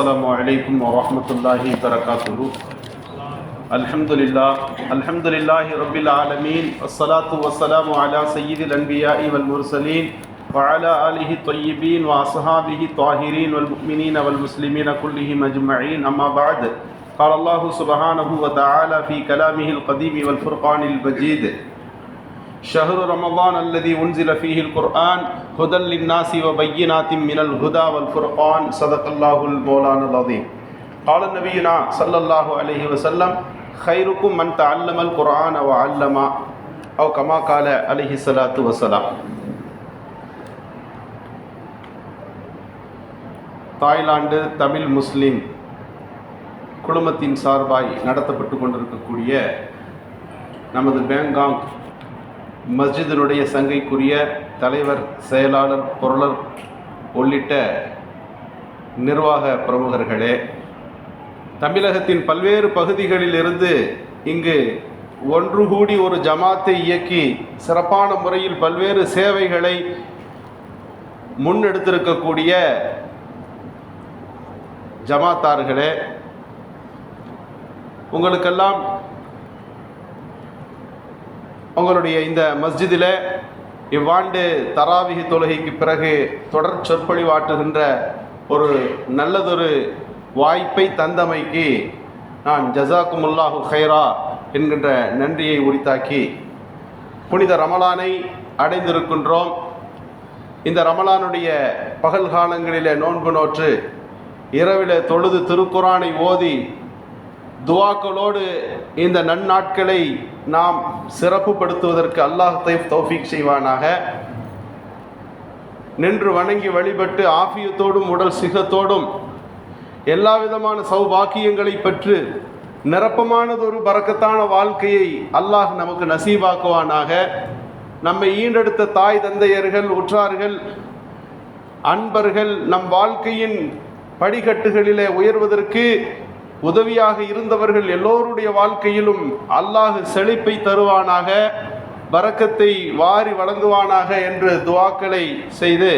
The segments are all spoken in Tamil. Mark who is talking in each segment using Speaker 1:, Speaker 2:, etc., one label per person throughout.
Speaker 1: السلام علیکم ورحمۃ اللہ وبرکاتہ۔ الحمد للہ الحمد للہ رب العالمین الصلاۃ والسلام علی سید الانبیاء والمرسلین وعلى آلہ طیبین واصحابہ طاہرین والمؤمنین والمسلمین كلهم اجمعین، اما بعد۔ قال اللہ سبحانہ وتعالی فی کلامہ القدیم والفرقان البجید شهر رمضان الذي أنزل فيه القرآن هدى للناس وبينات من الهدى والفرقان صدق الله المولان العظيم قال نبينا صلى الله عليه وسلم خيركم من تعلم القرآن وعلم أو كما قال عليه الصلاة والسلام தாய்லாந்து தமிழ் முஸ்லிம் குழுமத்தின் சார்பாய் நடத்தப்பட்டு கொண்டிருக்கக்கூடிய நமது பேங்காங் மஸ்ஜிதினுடைய சங்கைக்குரிய தலைவர் செயலாளர் பொருளர் உள்ளிட்ட நிர்வாக பிரமுகர்களே தமிழகத்தின் பல்வேறு பகுதிகளிலிருந்து இங்கு ஒன்று கூடி ஒரு ஜமாத்தை இயக்கி சிறப்பான முறையில் பல்வேறு சேவைகளை முன்னெடுத்திருக்கக்கூடிய ஜமாத்தார்களே உங்களுக்கெல்லாம் உங்களுடைய இந்த மஸ்ஜிதில் இவ்வாண்டு தராவிகி தொழுகைக்கு பிறகு தொடர் சொற்பொழிவாற்றுகின்ற ஒரு நல்லதொரு வாய்ப்பை தந்தமைக்கு நான் ஜசாக்குமுல்லாஹு ஹைரா என்கின்ற நன்றியை உரித்தாக்கி புனித ரமலானை அடைந்திருக்கின்றோம். இந்த ரமலானுடைய பகல் காலங்களிலே நோன்பு நோற்று இரவில் தொழுது திருக்குரானை ஓதி துவாக்களோடு இந்த நன்னாட்களை நாம் சிறப்புப்படுத்துவதற்கு அல்லாஹ் தைஃப் தௌஃபீக் செய்வானாக. நின்று வணங்கி வழிபட்டு ஆஃபியத்தோடும் உடல் சிகத்தோடும் எல்லா விதமான சௌபாக்கியங்களை பெற்று நிரப்பமானதொரு பறக்கத்தான வாழ்க்கையை அல்லாஹ் நமக்கு நசீபாக்குவானாக. நம்மை ஈண்டெடுத்த தாய் தந்தையர்கள் உற்றார்கள் அன்பர்கள் நம் வாழ்க்கையின் படிக்கட்டுகளிலே உயர்வதற்கு உதவியாக இருந்தவர்கள் எல்லோருடைய வாழ்க்கையிலும் அல்லாஹ் செழிப்பை தருவானாக பறக்கத்தை வாரி வழங்குவானாக என்று துவாக்களை செய்து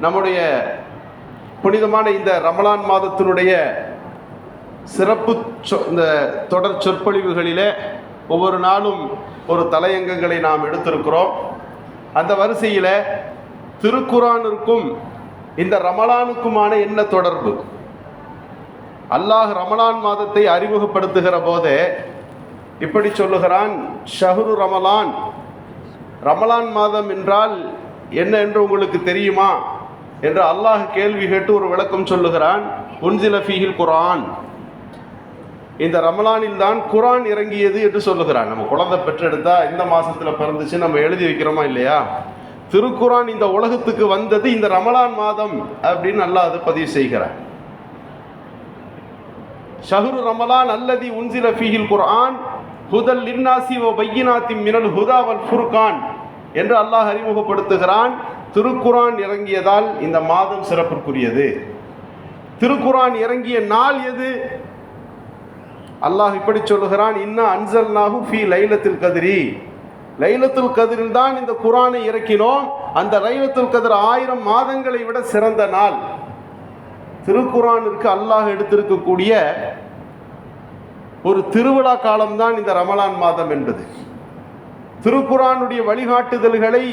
Speaker 1: நம்முடைய புனிதமான இந்த ரமலான் மாதத்தினுடைய சிறப்பு சொ இந்த தொடர் சொற்பொழிவுகளிலே ஒவ்வொரு நாளும் ஒரு தலையங்கங்களை நாம் எடுத்திருக்கிறோம். அந்த வரிசையில் திருக்குறானுக்கும் இந்த ரமலானுக்குமான என்ன தொடர்பு? அல்லாஹ் ரமலான் மாதத்தை அறிமுகப்படுத்துகிற போதே இப்படி சொல்லுகிறான் ஷஹரு ரமலான். ரமலான் மாதம் என்றால் என்ன என்று உங்களுக்கு தெரியுமா? என்று அல்லாஹ் கேள்வி கேட்டு ஒரு விளக்கம் சொல்லுகிறான் உன்சில ஃபீஹில் குரான் இந்த ரமலானில் தான் குரான் இறங்கியது என்று சொல்லுகிறான். நம்ம குழந்தை பெற்றெடுத்தா இந்த மாசத்துல பிறந்துச்சு நம்ம எழுதி வைக்கிறோமா இல்லையா? திருக்குரான் இந்த உலகத்துக்கு வந்தது இந்த ரமலான் மாதம் அப்படின்னு அல்லாஹ் அது பதிவு செய்கிறான். ஷஹரு ரமலான் அல்லதி உன்சில ஃபீஹில் குர்ஆன் ஹுதல் லின்னாசி ஓ பையினாத்தி மினல் ஹுதா வல் ஃபுர்கான் என்று அல்லாஹ் அறிமுகப்படுத்துகிறான். திருக்குரான் இறங்கியதால் இந்த மாதம் சிறப்பிற்குரியது திருக்குரான் இறங்கிய நாள் எது? அல்லாஹ் இப்படி சொல்லுகிறான் இன்ன அன்சல் நாகு ஃபி லைலத்தில் கதிரி. லைலத்துல் கதிரில் தான் இந்த குரானை இறக்கினோம். அந்த லைலத்துல் கதிர் ஆயிரம் மாதங்களை விட சிறந்த நாள். திருக்குரானிற்கு அல்லாஹ் எடுத்திருக்கக்கூடிய ஒரு திருவிழா காலம்தான் இந்த ரமலான் மாதம் என்பது. திருக்குரானுடைய வழிகாட்டுதல்களை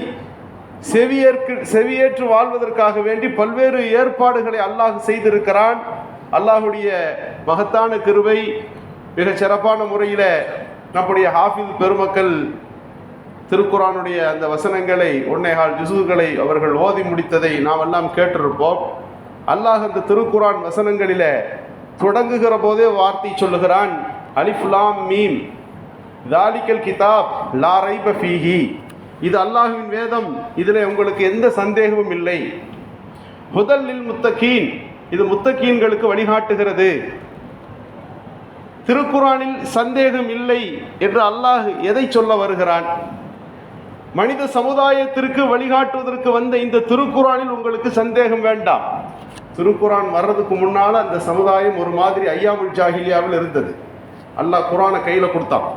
Speaker 1: செவியேற்கு செவியேற்று வாழ்வதற்காக வேண்டி பல்வேறு ஏற்பாடுகளை அல்லாஹ் செய்திருக்கிறான். அல்லாஹுடைய மகத்தான கிருவை மிக சிறப்பான முறையில் நம்முடைய ஹாஃபிஸ் பெருமக்கள் திருக்குறானுடைய அந்த வசனங்களை ஒன்னேகால் ஜிசுகளை அவர்கள் ஓதி முடித்ததை நாம் எல்லாம் கேட்டிருப்போம். அல்லாஹ் அந்த திருக்குரான் வசனங்களில் தொடங்குகிற போதே வார்த்தை சொல்லுகிறான். அலிஃப்லாம் மீம். தாலிக்கல் கிதாப் லாரை ஃபீஹி. இது அல்லாஹுவின் வேதம். இதில் உங்களுக்கு எந்த சந்தேகமும் இல்லை. முதலில் முத்தகீன். இது முத்தகீன்களுக்கு வழிகாட்டுகிறது. திருக்குறானில் சந்தேகம் இல்லை என்று அல்லாஹ் எதை சொல்ல வருகிறான்? மனித சமுதாயத்திற்கு வழிகாட்டுவதற்கு வந்த இந்த திருக்குறானில் உங்களுக்கு சந்தேகம் வேண்டாம். திருக்குரான் வர்றதுக்கு முன்னால் அந்த சமுதாயம் ஒரு மாதிரி ஐயாமுல் ஜாகிலியாவில் இருந்தது. அல்லாஹ் குரானை கையில் கொடுத்தான்.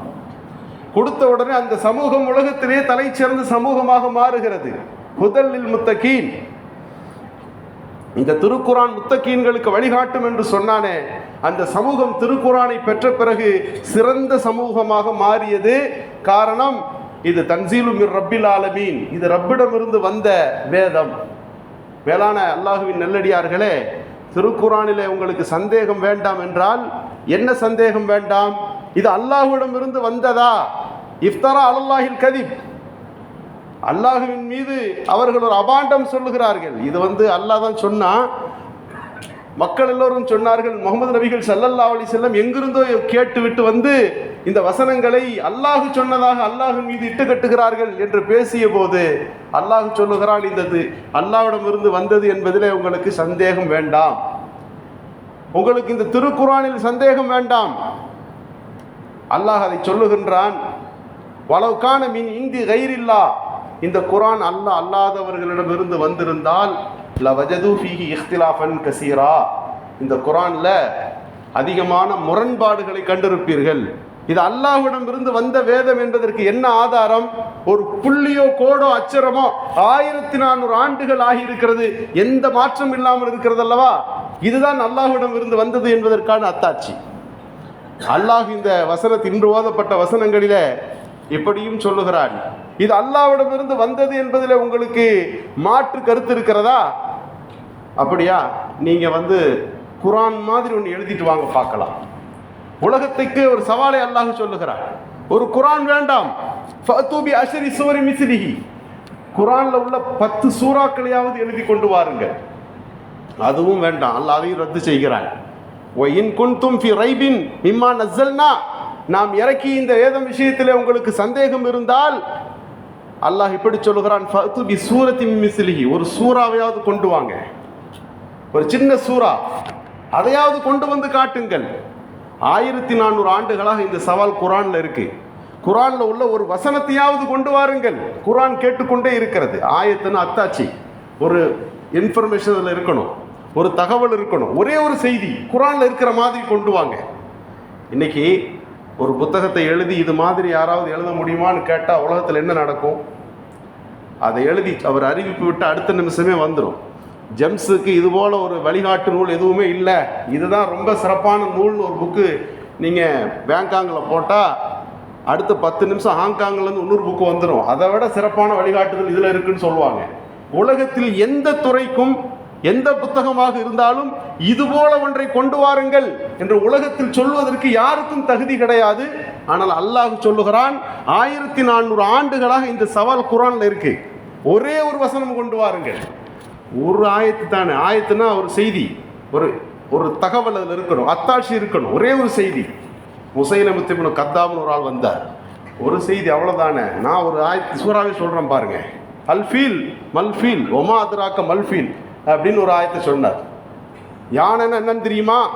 Speaker 1: கொடுத்த உடனே அந்த சமூகம் உலகத்திலே தலை சிறந்த சமூகமாக மாறுகிறது. முதலில் முத்தகீன். இந்த திருக்குரான் முத்தகீன்களுக்கு வழிகாட்டும் என்று சொன்னானே அந்த சமூகம் திருக்குரானை பெற்ற பிறகு சிறந்த சமூகமாக மாறியது. காரணம் இது தன்சீலும் ரப்பில் ஆலமீன். இது ரப்பிடமிருந்து வந்த வேதம். வேளாண அல்லாஹுவின் நெல்லடியார்களே திருக்குறானிலே உங்களுக்கு சந்தேகம் வேண்டாம் என்றால் என்ன சந்தேகம் வேண்டாம்? இது அல்லாஹுவிடமிருந்து வந்ததா? இஃப்தரா அலல்லாஹில் கதிப். அல்லாஹுவின் மீது அவர்கள் ஒரு அபாண்டம் சொல்லுகிறார்கள். இது வந்து அல்லாஹ் தான் சொன்னா மக்கள் எல்லோரும் சொன்னார்கள் முகமது நபிகள் சல்லல்லா அலி செல்லம் எங்கிருந்தோ கேட்டுவிட்டு வந்து இந்த வசனங்களை அல்லாஹு சொன்னதாக அல்லாஹு மீது இட்டு கட்டுகிறார்கள் என்று பேசிய போது அல்லாஹு சொல்லுகிறான் இந்தது அல்லாஹ்விடம் இருந்து வந்தது என்பதிலே உங்களுக்கு சந்தேகம் வேண்டாம். உங்களுக்கு இந்த திருக்குறானில் சந்தேகம் வேண்டாம். அல்லாஹ் அதை சொல்லுகின்றான் வளவுக்கான மின் இந்தி கைரில்லா. இந்த குரான் அல்லாஹ் அல்லாதவர்களிடமிருந்து வந்திருந்தால் லவஜது ஃபீஹி இஃப்திலாஃபன் கசீரா இந்த குரான்ல அதிகமான முரண்பாடுகளை கண்டிருப்பீர்கள். இது அல்லாஹ்விடமிருந்து வந்த வேதம் என்பதற்கு என்ன ஆதாரம்? ஒரு புள்ளியோ கோடோ அச்சரமோ ஆயிரத்தி நானூறு ஆண்டுகள் ஆகியிருக்கிறது. எந்த மாற்றம் இல்லாமல் இருக்கிறது அல்லவா இதுதான் அல்லாஹ்விடம் இருந்து வந்தது என்பதற்கான அத்தாட்சி. அல்லாஹ் இந்த வசனத்தில் இன்று ஓதப்பட்ட வசனங்களில இப்படியும் சொல்லுகிறான். இது அல்லாவிடமிருந்து வந்தது என்பதில் உங்களுக்கு மாற்று கருத்து இருக்கிறதா? அப்படியா? நீங்கள் வந்து குரான் மாதிரி ஒன்று எழுதிட்டு வாங்க பார்க்கலாம். உலகத்துக்கு ஒரு சவாலை அல்லாஹ் சொல்லுகிறார். ஒரு குரான் வேண்டாம். ஃபஅத்தூபி அஷரி சுவரி மிஸ்லிஹி. குரான்ல உள்ள பத்து சூறாக்களையாவது எழுதி கொண்டு வாருங்கள். அதுவும் வேண்டாம். அல்லாஹ் அதையும் ரத்து செய்கிறான். ஒயின் குன்தும் ஃபி ரைபின் மிம்மா நஸ்ஸல்னா. நாம் இறக்கி இந்த வேதம் விஷயத்திலே உங்களுக்கு சந்தேகம் இருந்தால் அல்லாஹ் இப்படி சொல்லுகிறான் ஃபஅத்து சூரத்தின் மிஸ்லிஹி. ஒரு சூறாவையாவது கொண்டு வாங்க. ஒரு சின்ன சூறா. அதையாவது கொண்டு வந்து காட்டுங்கள். ஆயிரத்தி நானூறு ஆண்டுகளாக இந்த சவால் குரானில் இருக்கு. குரானில் உள்ள ஒரு வசனத்தையாவது கொண்டு வாருங்கள். குரான் கேட்டுக்கொண்டே இருக்கிறது. ஆயத்துன்னு அத்தாச்சி. ஒரு இன்ஃபர்மேஷன் அதில் இருக்கணும். ஒரு தகவல் இருக்கணும். ஒரே ஒரு செய்தி. குரானில் இருக்கிற மாதிரி கொண்டு வாங்க. இன்னைக்கு ஒரு புத்தகத்தை எழுதி இது மாதிரி யாராவது எழுத முடியுமான்னு கேட்டால் உலகத்தில் என்ன நடக்கும்? அதை எழுதி அவர் அறிவிப்பு விட்டு அடுத்த நிமிஷமே வந்துடும் ஜெம்ஸுக்கு இதுபோல் ஒரு வழிகாட்டு நூல் எதுவுமே இல்லை. இதுதான் ரொம்ப சிறப்பான நூல்னு ஒரு புக்கு நீங்கள் பேங்காங்கில் போட்டால் அடுத்த பத்து நிமிஷம் ஹாங்காங்லேருந்து இன்னொரு புக்கு வந்துடும் அதை விட சிறப்பான வழிகாட்டுதல் இதில் இருக்குன்னு சொல்லுவாங்க. உலகத்தில் எந்த துறைக்கும் எந்த புத்தகமாக இருந்தாலும் இது போல ஒன்றை கொண்டு வாருங்கள் என்று உலகத்தில் சொல்வதற்கு யாருக்கும் தகுதி கிடையாது. ஆனால் அல்லாஹ் சொல்லுகிறான் ஆயிரத்தி நானூறு ஆண்டுகளாக இந்த சவால் குரான்ல இருக்கு. ஒரே ஒரு வசனம் கொண்டு வாருங்கள். ஒரு ஆயத்து தானே. ஆயத்துனா ஒரு செய்தி. ஒரு ஒரு தகவல் அதில் இருக்கணும். அத்தாட்சி இருக்கணும். ஒரே ஒரு செய்தி. முசைனமுத்திபுன கத்தாப்னு ஒரு ஆள் வந்தார். ஒரு செய்தி அவ்வளோதானே நான் ஒரு ஆயத்து சூறாவே சொல்கிறேன் பாருங்க. அல்ஃபீல் மல்ஃபீல் ஒமா அதுராக்க மல்ஃபீல் அப்படின்னு ஒரு ஆயத்தை சொன்னார். யானைன்னா என்னன்னு தெரியுமா?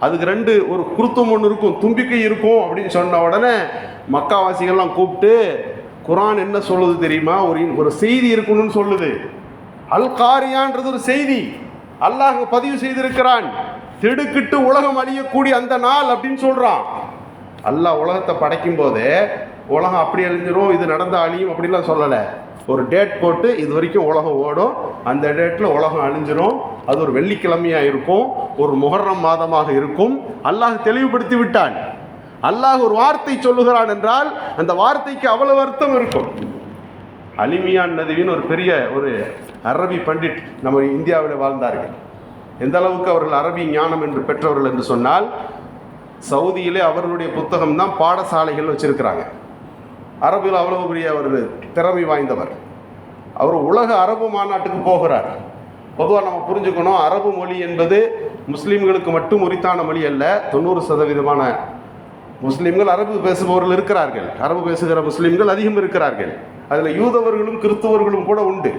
Speaker 1: அதுக்கு ரெண்டு ஒரு குருத்தம் ஒன்று இருக்கும் தும்பிக்கை இருக்கும் அப்படின்னு சொன்ன உடனே மக்காவாசிகள்லாம் கூப்பிட்டு குரான் என்ன சொல்லுது தெரியுமா? ஒரு ஒரு செய்தி இருக்கணும்னு சொல்லுது. அல் காரியான்றது ஒரு செய்தி. அல்லாஹ் பதிவு செய்திருக்கிறான். திடுக்கிட்டு உலகம் அழியக்கூடிய அந்த நாள் அப்படின்னு சொல்கிறான் அல்லாஹ் உலகத்தை படைக்கும் போதே உலகம் அப்படி அழிஞ்சிரும் இது நடந்த அழியும் அப்படிலாம் சொல்லலை. ஒரு டேட் போட்டு இது வரைக்கும் உலகம் ஓடும். அந்த டேட்டில் உலகம் அழிஞ்சிரும். அது ஒரு வெள்ளிக்கிழமையாக இருக்கும். ஒரு முகர்ரம் மாதமாக இருக்கும். அல்லாஹ் தெளிவுபடுத்தி விட்டான். அல்லாஹ் ஒரு வார்த்தை சொல்லுகிறான் என்றால் அந்த வார்த்தைக்கு அவ்வளவு அர்த்தம் இருக்கும். அலிமியான் நதுவின்னு ஒரு பெரிய ஒரு அரபி பண்டிட் நம்ம இந்தியாவில் வாழ்ந்தார்கள். எந்த அளவுக்கு அவர்கள் அரபி ஞானம் என்று பெற்றவர்கள் என்று சொன்னால் சவுதியிலே அவர்களுடைய புத்தகம் தான் பாடசாலைகள் வச்சிருக்கிறாங்க. அரபில் அவ்வளவு பெரிய ஒரு திறமை வாய்ந்தவர். அவர் உலக அரபு மாநாட்டுக்கு போகிறார். பொதுவாக நம்ம புரிஞ்சுக்கணும் அரபு மொழி என்பது முஸ்லீம்களுக்கு மட்டும் உரித்தான மொழி அல்ல தொண்ணூறு சதவீதமான முஸ்லீம்கள் அரபு பேசுபவர்கள் இருக்கிறார்கள். அரபு பேசுகிற முஸ்லீம்கள் அதிகம் இருக்கிறார்கள். அதில் யூதவர்களும் கிறிஸ்துவர்களும் கூட உண்டு.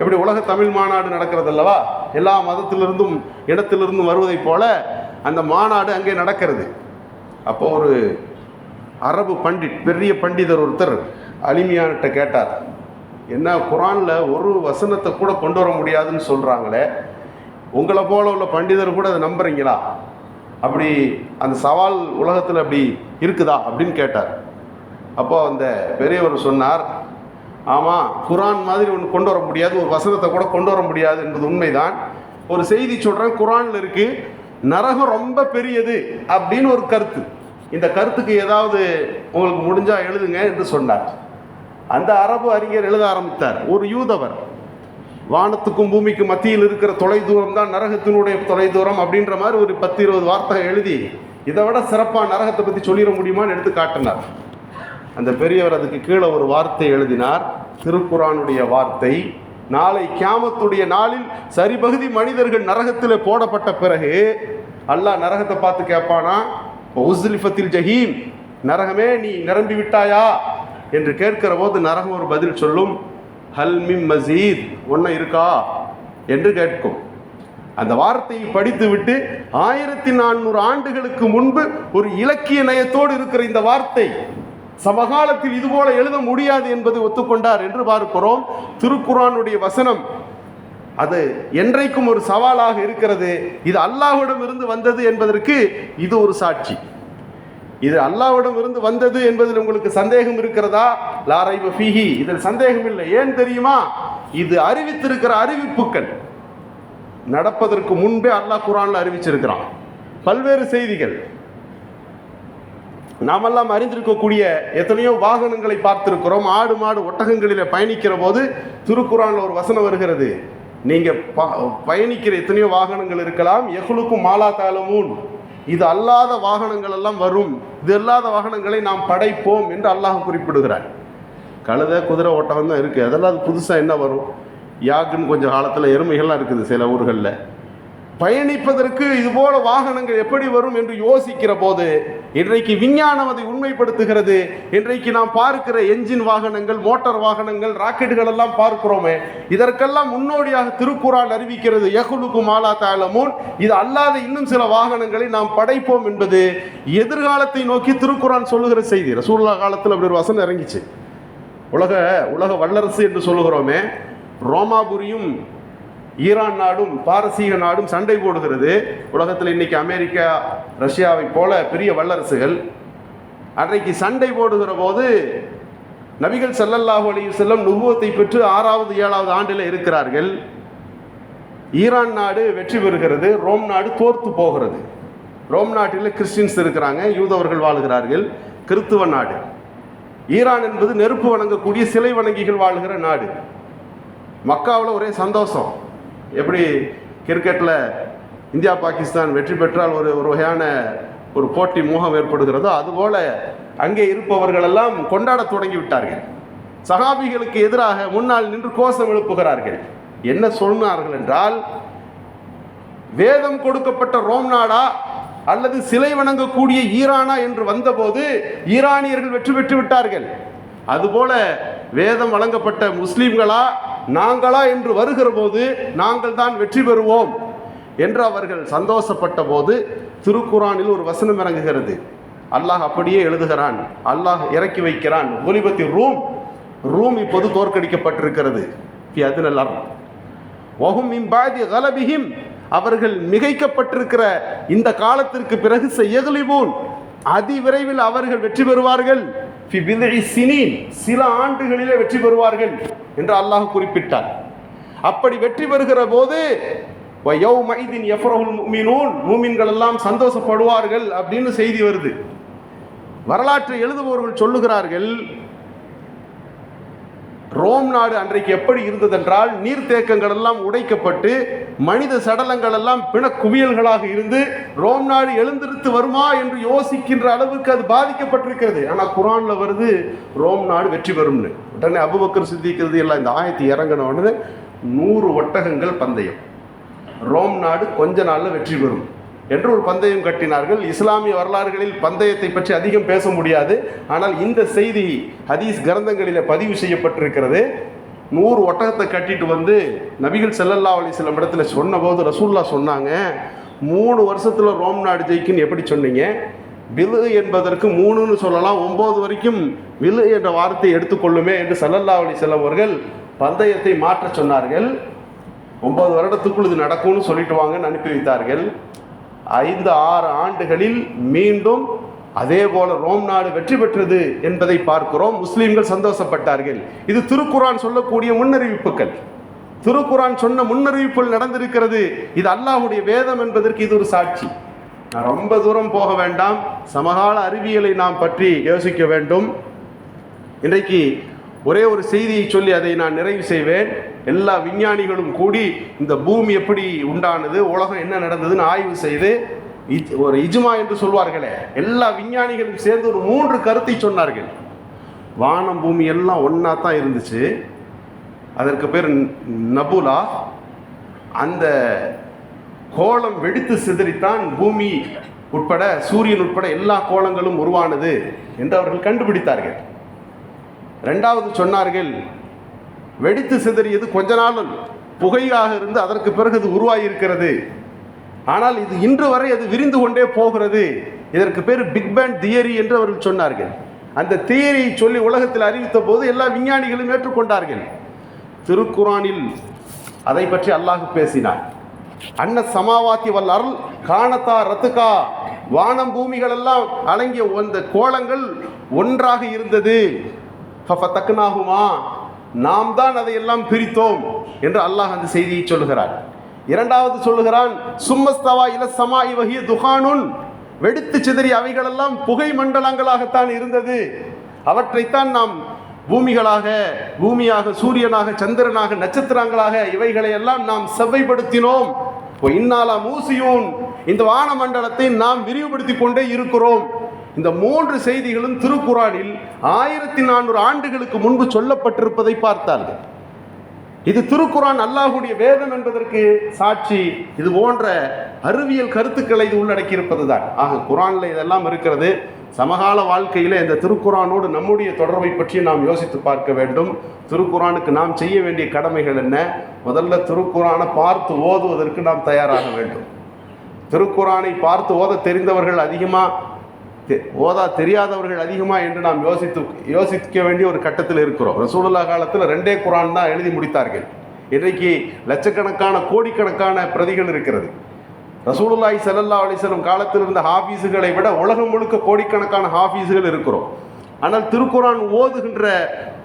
Speaker 1: எப்படி உலக தமிழ் மாநாடு நடக்கிறது அல்லவா எல்லா மதத்திலிருந்தும் இடத்திலிருந்தும் வருவதைப் போல அந்த மாநாடு அங்கே நடக்கிறது. அப்போ ஒரு அரபு பண்டிட் பெரிய பண்டிதர் ஒருத்தர் அலிமியான்கிட்ட கேட்டார் என்ன குரானில் ஒரு வசனத்தை கூட கொண்டு வர முடியாதுன்னு சொல்கிறாங்களே உங்களை போல உள்ள பண்டிதர் கூட அதை நம்புறீங்களா? அப்படி அந்த சவால் உலகத்தில் அப்படி இருக்குதா அப்படின்னு கேட்டார். அப்போ அந்த பெரியவர் சொன்னார் ஆமாம் குரான் மாதிரி ஒன்று கொண்டு வர முடியாது ஒரு வசனத்தை கூட கொண்டு வர முடியாது என்பது உண்மைதான். ஒரு செய்தி சொல்கிறேன் குரானில் இருக்கு நரகம் ரொம்ப பெரியது அப்படின்னு ஒரு கருத்து. இந்த கருத்துக்கு ஏதாவது உங்களுக்கு முடிஞ்சா எழுதுங்க என்று சொன்னார். அந்த அரபு அறிஞர் எழுத ஆரம்பித்தார் ஒரு யூதவர் வானத்துக்கும் பூமிக்கும் மத்தியில் இருக்கிற தொலைதூரம் தான் நரகத்தினுடைய தொலைதூரம் அப்படின்ற மாதிரி ஒரு பத்து இருபது வார்த்தை எழுதி இதை விட சிறப்பாக நரகத்தை பற்றி சொல்லிட முடியுமான்னு எடுத்து காட்டினார். அந்த பெரியவர் அதுக்கு கீழே ஒரு வார்த்தை எழுதினார். திருக்குறானுடைய வார்த்தை நாளை கியாமத்துடைய நாளில் சரிபகுதி மனிதர்கள் நரகத்தில் போடப்பட்ட பிறகு அல்லாஹ் நரகத்தை பார்த்து கேட்பானா உஸ்லிஃபத்தில் ஜஹீம் நரகமே நீ நிரம்பி விட்டாயா? என்று கேட்கிற போது நரகம் ஒரு பதில் சொல்லும் ஹல்மிம் மசீத் ஒன்றும் இருக்கா? என்று கேட்கும். அந்த வார்த்தையை படித்துவிட்டு ஆயிரத்தி நானூறு ஆண்டுகளுக்கு முன்பு ஒரு இலக்கிய நயத்தோடு இருக்கிற இந்த வார்த்தை சமகாலத்தில் இதுபோல எழுத முடியாது என்பதை ஒத்துக்கொண்டார் என்று பார்க்கிறோம். திருக்குறானுடைய வசனம் அது என்றைக்கும் ஒரு சவாலாக இருக்கிறது. இது அல்லாஹ்விடம் இருந்து வந்தது என்பதற்கு இது ஒரு சாட்சி. இது அல்லாவிடம் இருந்து வந்தது என்பதில் உங்களுக்கு சந்தேகம் இருக்கிறதா? லாரைவ ஃபீஹி. இதில் சந்தேகம் இல்லை. ஏன் தெரியுமா? இது அறிவித்திருக்கிற அறிவிப்புகள். நடப்பதற்கு முன்பே அல்லாஹ் குரான்ல அறிவிச்சிருக்கிறான். பல்வேறு செய்திகள். நாமெல்லாம் அறிந்திருக்கக்கூடிய எத்தனையோ வாகனங்களை பார்த்திருக்கிறோம். ஆடு மாடு ஒட்டகங்களில் பயணிக்கிற போது திருக்குறானில் ஒரு வசனம் வருகிறது. நீங்கள் ப- பயணிக்கிற எத்தனையோ வாகனங்கள் இருக்கலாம். எகுலுக்கும் மாலா தாளமூன் இது அல்லாத வாகனங்கள் எல்லாம் வரும். இது அல்லாத வாகனங்களை நாம் படைப்போம் என்று அல்லாஹ் குறிப்பிடுகிறார் கழுத குதிரை ஓட்டம் தான் இருக்குது அதெல்லாம் அது புதுசாக என்ன வரும்? யாக்குன்னு கொஞ்சம் காலத்தில் எருமைகள்லாம் இருக்குது சில ஊர்களில். பயணிப்பதற்கு இதுபோல வாகனங்கள் எப்படி வரும் என்று யோசிக்கிற போது இன்றைக்கு விஞ்ஞானம் அதை உண்மைப்படுத்துகிறது. இன்றைக்கு நாம் பார்க்கிற என்ஜின் வாகனங்கள் மோட்டார் வாகனங்கள் ராக்கெட்டுகள் எல்லாம் பார்க்கிறோமே இதற்கெல்லாம் முன்னோடியாக திருக்குறால் அறிவிக்கிறது யகுலுக்கு மாலா தாளமூன் இது அல்லாத இன்னும் சில வாகனங்களை நாம் படைப்போம் என்பது எதிர்காலத்தை நோக்கி திருக்குறான் சொல்லுகிற செய்தி. ரசூல்லா காலத்தில் அப்படி ஒரு வசனம் இறங்கிச்சு. உலக உலக வல்லரசு என்று சொல்லுகிறோமே ரோமாபுரியும் ஈரான் நாடும் பாரசீக நாடும் சண்டை போடுகிறது. உலகத்தில் இன்னைக்கு அமெரிக்கா ரஷ்யாவை போல பெரிய வல்லரசுகள் அன்றைக்கு சண்டை போடுகிற போது நபிகள் ஸல்லல்லாஹு அலி செல்லம் நுபுவத்தை பெற்று ஆறாவது ஏழாவது ஆண்டில் இருக்கிறார்கள். ஈரான் நாடு வெற்றி பெறுகிறது ரோம் நாடு தோர்த்து போகிறது. ரோம் நாட்டில் கிறிஸ்டின்ஸ் இருக்கிறாங்க யூதவர்கள் வாழுகிறார்கள் கிறித்துவ நாடு. ஈரான் என்பது நெருப்பு வணங்கக்கூடிய சிலை வணங்கிகள் வாழ்கிற நாடு. மக்காவில் ஒரே சந்தோஷம். எப்படி கிரிக்கெட்டில் இந்தியா பாகிஸ்தான் வெற்றி பெற்றால் ஒரு ஒரு வகையான ஒரு போட்டி மோகம் ஏற்படுகிறதோ அதுபோல அங்கே இருப்பவர்களெல்லாம் கொண்டாட கொண்டாடத் தொடங்கி விட்டார்கள் சகாபிகளுக்கு எதிராக முன்னால் நின்று கோஷம் எழுப்புகிறார்கள். என்ன சொன்னார்கள் என்றால் வேதம் கொடுக்கப்பட்ட ரோம் நாடா அல்லது சிலை வணங்கக்கூடிய ஈரானா என்று வந்தபோது ஈரானியர்கள் வெற்றி பெற்று விட்டார்கள். அதுபோல வேதம் வழங்கப்பட்ட முஸ்லீம்களா? நாங்களா என்று வருகிற போது நாங்கள் தான் வெற்றி பெறுவோம் என்று அவர்கள் சந்தோஷப்பட்ட போது திருக்குறானில் ஒரு வசனம் இறங்குகிறது. அல்லாஹ் அப்படியே எழுதுகிறான். அல்லாஹ் இறக்கி வைக்கிறான். ஒலிபத்தி ரூம். ரூம் இப்போது தோற்கடிக்கப்பட்டிருக்கிறது. அது நல்லா வஹும் இம்பாதி கலபிஹிம். அவர்கள் மிகைக்கப்பட்டிருக்கிற இந்த காலத்திற்கு பிறகு செய்யகலிபூன் அதி விரைவில் அவர்கள் வெற்றி பெறுவார்கள். சினின் சில ஆண்டுகளிலே வெற்றி பெறுவார்கள் என்று அல்லாஹ் குறிப்பிட்டார் அப்படி வெற்றி பெறுகிற போது மூமின்கள் எல்லாம் சந்தோஷப்படுவார்கள் அப்படின்னு செய்தி வருது. வரலாற்றை எழுதுபவர்கள் சொல்லுகிறார்கள் ரோம் நாடு அன்றைக்கு எப்படி இருந்ததென்றால் நீர்த்தேக்கங்கள் எல்லாம் உடைக்கப்பட்டு மனித சடலங்கள் எல்லாம் பிண குவியல்களாக இருந்து ரோம் நாடு எழுந்திருத்து வருமா என்று யோசிக்கின்ற அளவுக்கு அது பாதிக்கப்பட்டிருக்கிறது. ஆனால் குரான்ல வருது ரோம் நாடு வெற்றி பெறும்னு. உடனே அபுபக்கர் சித்திக்கிறது எல்லாம் இந்த ஆயத்தி இறங்கின உடனே நூறு ஒட்டகங்கள் பந்தயம். ரோம் நாடு கொஞ்ச நாளில் வெற்றி பெறும். என்று ஒரு பந்தயம் கட்டினார்கள். இஸ்லாமிய வரலாறுகளில் பந்தயத்தை பற்றி அதிகம் பேச முடியாது. ஆனால் இந்த செய்தி ஹதீஸ் கிரந்தங்களில் பதிவு செய்யப்பட்டிருக்கிறது. நூறு ஒட்டகத்தை கட்டிட்டு வந்து நபிகள் செல்லல்லா அலி வஸல்லம் இடத்துல சொன்னபோது ரசூல்லா சொன்னாங்க மூணு வருஷத்தில் ரோம் நாடு ஜெயிக்குன்னு எப்படி சொன்னீங்க? விலு என்பதற்கு மூணுன்னு சொல்லலாம். ஒம்பது வரைக்கும் விலு என்ற வார்த்தையை எடுத்துக்கொள்ளுமே என்று ஸல்லல்லாஹு அலி அவர்கள் பந்தயத்தை மாற்ற சொன்னார்கள். ஒன்பது வருடத்துக்குள் இது நடக்கும்னு சொல்லிட்டு வாங்கன்னு அனுப்பி வைத்தார்கள். ஐந்து ஆறு ஆண்டுகளில் மீண்டும் அதே போல ரோம் நாடு வெற்றி பெற்றது என்பதை பார்க்கிறோம். முஸ்லீம்கள் சந்தோஷப்பட்டார்கள். இது திருக்குரான் சொல்லக்கூடிய முன்னறிவிப்புகள். திருக்குரான் சொன்ன முன்னறிவிப்புகள் நடந்திருக்கிறது. இது அல்லாஹுடைய வேதம் என்பதற்கு இது ஒரு சாட்சி. நான் ரொம்ப தூரம் போக வேண்டாம். சமகால அறிவியலை நாம் பற்றி யோசிக்க வேண்டும். இன்றைக்கு ஒரே ஒரு செய்தியை சொல்லி அதை நான் நிறைவு செய்வேன். எல்லா விஞ்ஞானிகளும் கூடி இந்த பூமி எப்படி உண்டானது உலகம் என்ன நடந்ததுன்னு ஆய்வு செய்து இஜ்- ஒரு இஜ்மா என்று சொல்வார்களே எல்லா விஞ்ஞானிகளும் சேர்ந்து ஒரு மூன்று கருத்தை சொன்னார்கள். வானம் பூமி எல்லாம் ஒன்றா தான் இருந்துச்சு. அதற்கு பேர் நபுலா. அந்த கோலம் வெடித்து சிதறித்தான் பூமி உட்பட சூரியன் உட்பட எல்லா கோலங்களும் உருவானது என்று அவர்கள் கண்டுபிடித்தார்கள். ரெண்டாவது சொன்னார்கள் வெடித்து சிதறியது கொஞ்ச நாள் புகையாக இருந்து அதற்கு பிறகு அது உருவாகியிருக்கிறது ஆனால் இது இன்று வரை அது விரிந்து கொண்டே போகிறது. இதற்கு பேர் பிக் பேங் தியரி என்று அவர்கள் சொன்னார்கள். அந்த தியரியை சொல்லி உலகத்தில் அறிவித்த போது எல்லா விஞ்ஞானிகளும் ஏற்றுக்கொண்டார்கள். திருக்குரானில் அதை பற்றி அல்லாஹ் பேசினார். அன்ன சமாவாத்தி வல்ல அருள் காணத்தா ரத்துக்கா வானம் பூமிகள் எல்லாம் அடங்கிய அந்த கோலங்கள் ஒன்றாக இருந்தது. தக்குனாகுமா நாம் தான் அதையெல்லாம் பிரித்தோம் என்று அல்லாஹ் அந்த செய்தியை சொல்லுகிறார். இரண்டாவது சொல்லுகிறான் சும்மஸ்தவா இல சமா இவகிய துகானுன் வெடித்து சிதறி அவைகளெல்லாம் புகை மண்டலங்களாகத்தான் இருந்தது. அவற்றைத்தான் நாம் பூமிகளாக பூமியாக சூரியனாக சந்திரனாக நட்சத்திரங்களாக இவைகளை எல்லாம் நாம் செவ்வைப்படுத்தினோம். இப்போ இன்னாலா மூசியூன். இந்த வான மண்டலத்தை நாம் விரிவுபடுத்தி கொண்டே இருக்கிறோம். இந்த மூன்று செய்திகளும் திருக்குறானில் ஆயிரத்தி நானூறு ஆண்டுகளுக்கு முன்பு சொல்லப்பட்டிருப்பதை பார்த்தார்கள். இது திருக்குரான் அல்லாஹுடைய வேதம் என்பதற்கு சாட்சி. இது போன்ற அறிவியல் கருத்துக்களை இது உள்ளடக்கியிருப்பது தான் ஆக குரானில் இதெல்லாம் இருக்கிறது. சமகால வாழ்க்கையில் இந்த திருக்குரானோடு நம்முடைய தொடர்பை பற்றி நாம் யோசித்து பார்க்க வேண்டும். திருக்குரானுக்கு நாம் செய்ய வேண்டிய கடமைகள் என்ன? முதல்ல திருக்குரானை பார்த்து ஓதுவதற்கு நாம் தயாராக வேண்டும். திருக்குரானை பார்த்து ஓத தெரிந்தவர்கள் அதிகமாக ஓதா தெரியாதவர்கள் அதிகமாக என்று நாம் யோசித்து யோசிக்க வேண்டிய ஒரு கட்டத்தில் இருக்கிறோம். ரசூலுல்லா காலத்தில் ரெண்டே குரான் தான் எழுதி முடித்தார்கள். இன்றைக்கு லட்சக்கணக்கான கோடிக்கணக்கான பிரதிகள் இருக்கிறது. ரசூலுல்லாய் சல்லல்லா அலைஹி காலத்தில் இருந்த ஹாஃபீஸுகளை விட உலகம் முழுக்க கோடிக்கணக்கான ஹாஃபீஸுகள் இருக்கிறோம். ஆனால் திருக்குரான் ஓதுகின்ற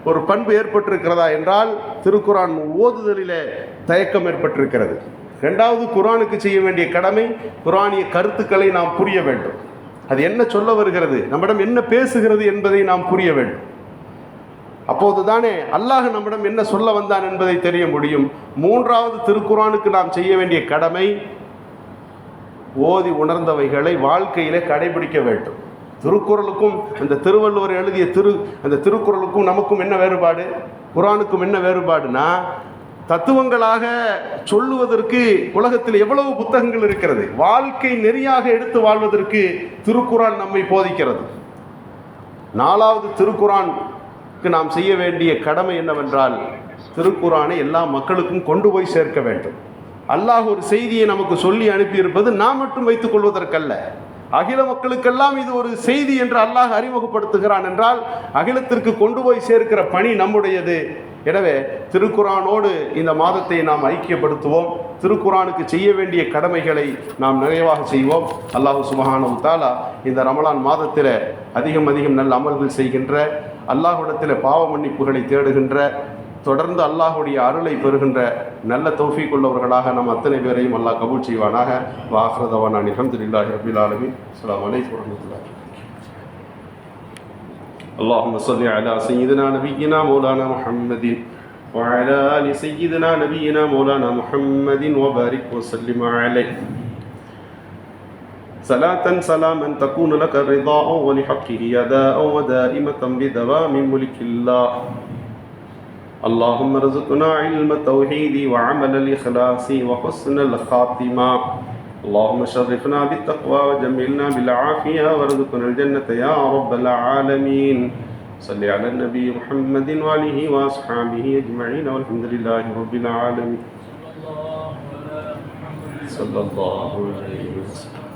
Speaker 1: ஒரு பண்பு ஏற்பட்டிருக்கிறதா என்றால் திருக்குரான் ஓதுதலிலே தயக்கம் ஏற்பட்டிருக்கிறது. ரெண்டாவது குரானுக்கு செய்ய வேண்டிய கடமை குரானிய கருத்துக்களை நாம் புரிய வேண்டும். அது என்ன சொல்ல வருகிறது? நம்மிடம் என்ன பேசுகிறது என்பதை நாம் புரிய வேண்டும். அப்போது தானே அல்லாஹ் நம்மிடம் என்ன சொல்ல வந்தான் என்பதை தெரிய முடியும். மூன்றாவது திருக்குறானுக்கு நாம் செய்ய வேண்டிய கடமை ஓதி உணர்ந்தவைகளை வாழ்க்கையிலே கடைபிடிக்க வேண்டும். திருக்குறளுக்கும் அந்த திருவள்ளுவர் எழுதிய திரு அந்த திருக்குறளுக்கும் நமக்கும் என்ன வேறுபாடு? குரானுக்கும் என்ன வேறுபாடுனா தத்துவங்களாக சொல்லுவதற்கு உலகத்தில் எவ்வளவு புத்தகங்கள் இருக்கிறது? வாழ்க்கை நெறியாக எடுத்து வாழ்வதற்கு திருக்குறான் நம்மை போதிக்கிறது. நாலாவது திருக்குறானுக்கு நாம் செய்ய வேண்டிய கடமை என்னவென்றால் திருக்குறானை எல்லா மக்களுக்கும் கொண்டு போய் சேர்க்க வேண்டும். அல்லாஹ் ஒரு செய்தியை நமக்கு சொல்லி அனுப்பியிருப்பது நாம் மட்டும் வைத்துக் கொள்வதற்கல்ல. அகில மக்களுக்கெல்லாம் இது ஒரு செய்தி என்று அல்லாஹ் அறிமுகப்படுத்துகிறான் என்றால் அகிலத்திற்கு கொண்டு போய் சேர்க்கிற பணி நம்முடையது. எனவே திருக்குரானோடு இந்த மாதத்தை நாம் ஐக்கியப்படுத்துவோம். திருக்குரானுக்கு செய்ய வேண்டிய கடமைகளை நாம் நிறைவாக செய்வோம். அல்லாஹு சுபஹானு தாலா இந்த ரமலான் மாதத்தில் அதிகம் அதிகம் நல்ல அமல்கள் செய்கின்ற அல்லாஹுடத்தில் பாவ மன்னிப்புகளை தேடுகின்ற தொடர்ந்து அல்லாஹுடைய அருளை பெறுகின்ற நல்ல தௌஃபீக் உள்ளவர்களாக நம் அத்தனை பேரையும் அல்லாஹ் கபூல் செய்வானாக. வாஹ்ரதவான் அலமதுல்லாஹி ரபில் ஆலமின். அஸ்லாம் வலைக்கம் வரமத்துல்லாஹி اللهم صل على سيدنا نبينا مولانا محمد وعلى آل سيدنا نبينا مولانا محمد وبارك وسلم عليه. صلاة سلاما تكون لك رضاء ولحقه أداء ودائمة بدوام ملك الله. اللهم ارزقنا علم التوحيد وعمل الإخلاص وحسن الخاتمة. اللهم شرفنا بالتقوى وجملنا بالعافية وارزقنا الجنة يا رب العالمين. صل على النبي محمد وآله وأصحابه أجمعين والحمد لله رب العالمين. صلى الله عليه وسلم.